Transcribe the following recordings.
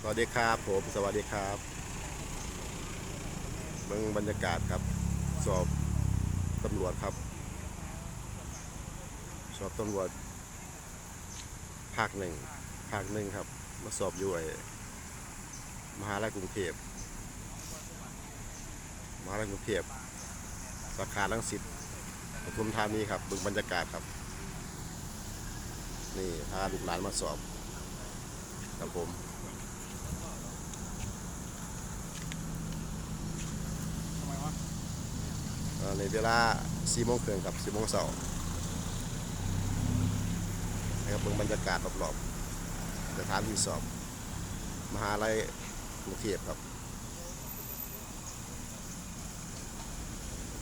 สวัสดีครับผมสวัสดีครับเมืองบรรยากาศครับ สอบตำรวจครับ สอบตำรวจภาคหนึ่งภาคหนึ่งครับ มาสอบอยู่ไอ้มหาลัยกรุงเทพมหาลัยกรุงเทพสาขาลังสิตปทุมธานีครับบึงบรรยากาศครับ นี่พาลูกหลานมาสอบครับผม ทำไมวะ เอ่อ ในเวลา4โมงครึ่งกับ4โมงเช้านะครับเบิ่งบรรยากาศรอบๆสถานที่สอบ มหาลัยกรุงเทพครับ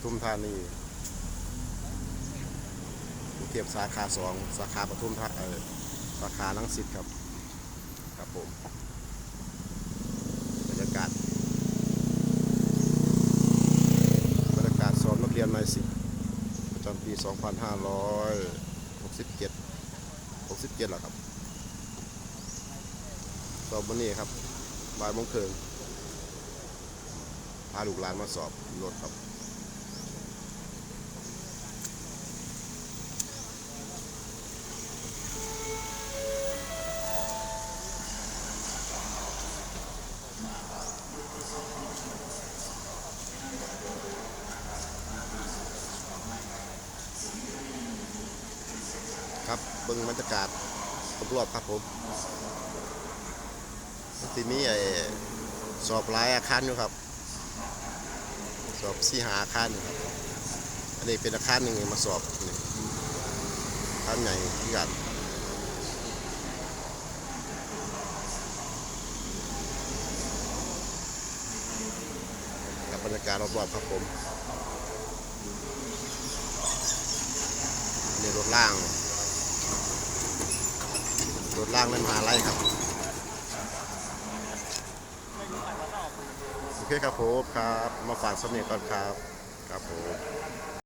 ทุมธานีกรุงเทพสาขาสองสาขาปทุมธาเออสาขาลังสิตครับ ครับผมบรรยากาศ บรรยากาศสอนนักเรียนในสิบ ประจำปี 2567 67แล้วครับสอบวันนี้ครับบ่ายโมงครึ่งพาลูกหลานมาสอบรถครับ ครับเบิ่งบรรยากาศรอบๆครับผมทีนี้ไอ้สอบหลายอาคารอยู่ครับ สอบสี่หาอาคารอยู่ครับอันนี้เป็นอาคารหนึ่งมาสอบนี่อาคารใหญ่ที่กันกับบรรยากาศรอบๆครับผมในรถล่าง รถล่างนั่นมาไล่ครับ โอเคครับผมครับ มาฝากสำเนียงก่อนครับ ครับผม